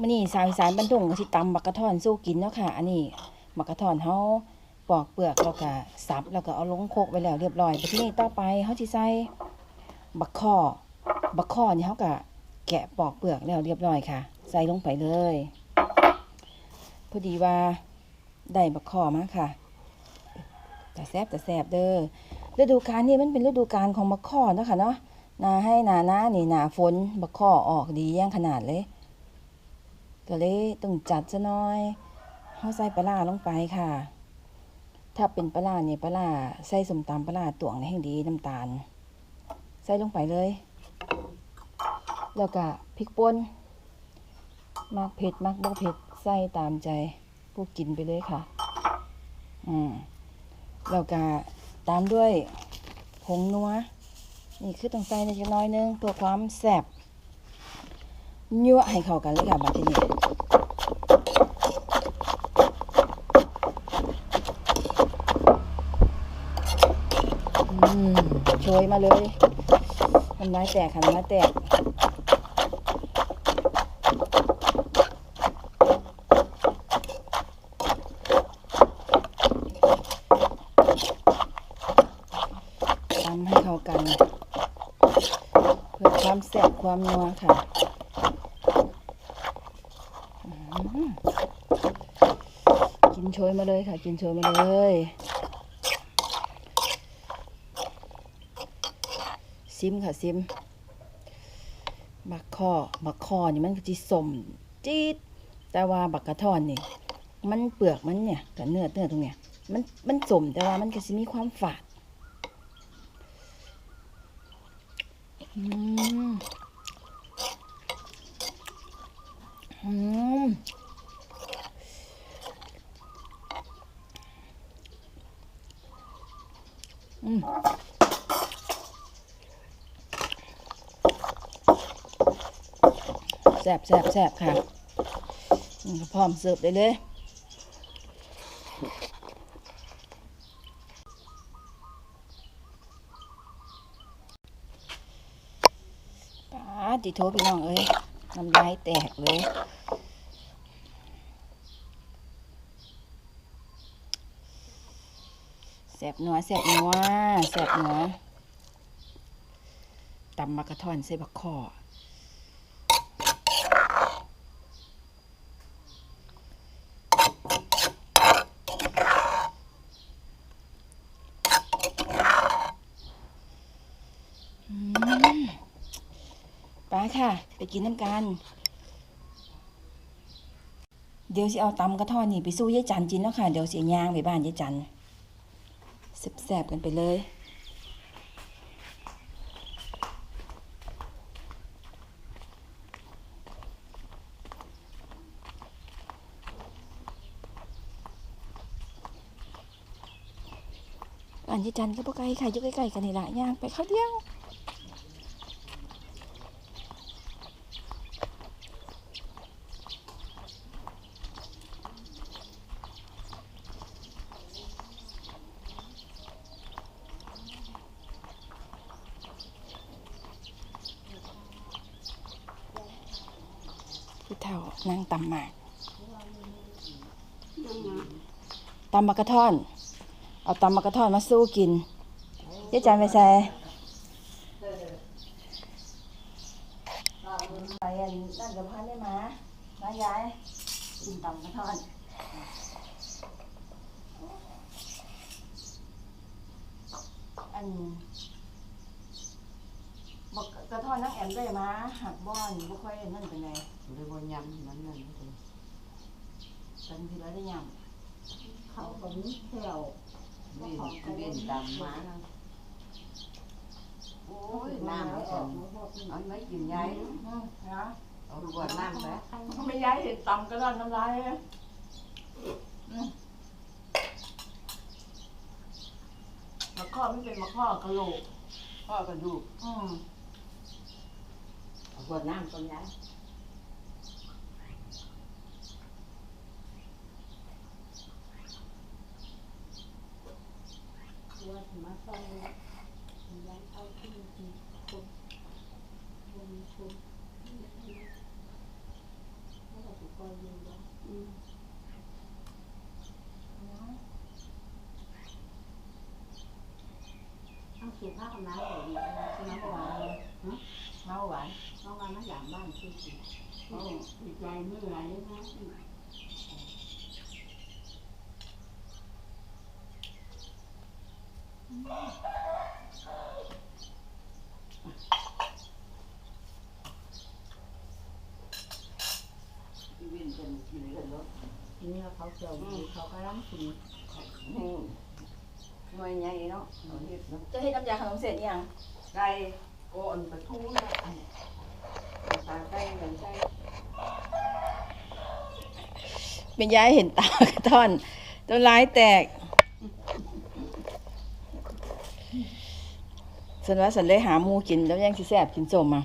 มื้อนี้สาวอีสานบ้านดุงก็สิตำบักกระท่อนสู้กินเนาะค่ะ อันนี้บักกระท่อนเฮาปอกเปลือกแล้วก็สับแล้วก็เอาลงโคกไว้แล้วเรียบร้อยบัดทีนี้ต่อไปเฮาสิใส่บักข้อบักข้อนี่เฮาก็แกะปอกเปลือกแล้วเรียบร้อยค่ะ ใส่ลงไปเลยพอดีว่าได้บักข้อมาค่ะแต่แซบแต่แซบเด้อฤดูกาลนี้มันเป็นฤดูกาลของบักข้อเนาะค่ะเนาะนาให้นาหน้านี่นาฝนบักข้อออกดีแย่งขนาดเลย ก็เลยต้องจัดซะหน่อยเฮาใส่ปลาร้าลงไปค่ะ ถ้าเป็นปลาร้าเนี่ยปลาร้าใส่สมตำปลาร้าตวงในแห่งดีน้ำตาล ใส่ลงไปเลย แล้วก็พริกป่นมักเผ็ดมักบ่เผ็ดใส่ตามใจผู้กินไปเลยค่ะ อืมแล้วก็ตามด้วยผงนัวนี่คือต้องใส่ในจักน้อยนึงเพื่อความแซ่บยั่วให้เข้ากันเลยค่ะบัดนี้ โชยมาเลยน้ำลายแตกค่ะน้ำลายแตกตำให้เข้ากัน เพื่อความแซ่บความนัวค่ะกินโชยมาเลยค่ะ กินโชยมาเลย ซิมค่ะซิมบักคอบักคอนี่มันก็จีสมจีดแต่ว่าบักกระท่อนนี่ มันเปลือกมันเนี่ยกับเนื้อเนื้อตรงเนี้ยมันมันสมแต่ว่ามันก็จะมีความฝาดอืมอืมอืม ซ่บแซ่บแซ่บค่ะพร้อมเสิร์ฟได้เลยป้าดิโทพี่น้องเอ้ยน้ำลายแตกเลยแสบนัวแสบนัวแสบนัวตำมากระท่อนใส่บักคอม ไปค่ะ ไปกินน้ำกัน เดี๋ยวสิเอาตำกระท่อนนี่ไปสู้ยายจันกินแล้วค่ะ เดี๋ยวเสียยางไปบ้านยายจันแซ่บๆกันไปเลยบ้านยายจันก็บ่ไกลค่ะอยู่ใกล้ๆกันนี่ละย่างไปเข้าวเดียว ผู้เฒ่านั่งตำหมากตำมากระท่อน เอาตำมากระท่อนมาสู้กินยายจันไปใส่ไปอันนั่นกับพันได้มาน้ายายกินตำกระท่อนอันบอกกระท่อนนัก แอมได้มาหักบ้อนบ่ค่อยนั่นเป็นไงเลยบ่ยำมันนั่นเลยกันทีละได้ยังเขาก็มีแถวเว้นเว้นตามมาโอ้โอ้ยยน้ำน้ำไม่ไม่อถึอกงเอาไม่กินยายอืมนะเอาขวดน้ำไปไม่ย้ายเห็นตำก็ร้อนน้ำลายเลยอืมมะข้อไม่เป็นมะข้อกระโหลกพ่อกระดูกอืมเอา ขวดน้ำก่อนยายว่าถึงมาซอยย้ายเอาที่มีคนคนคนเขาบอกคอยอยู่แล้วต้องสูบผ้ากับน้ำเลยน้ำหวาน เลยน้ำหวานน้ำหวานมาอย่างบ้านซื้อสิโอ้ดีใจเมื่อไหร่นะที่วินเป็นกินเลยรถนี่เขาเจอเขากำลังกินหน่วยใหญ่เนาะเฮ็ดเนาะจะเฮ็ดน้ำยาขนมเสร็จยังไก่ ก้อนปลาทูนะปลาไก่เหมือนไก่เป็นยายเห็นตากระท่อน ต้นร้ายแตก สันว่าสันเลยหาหมูกินแล้วยังสิแสบกินส้มอะ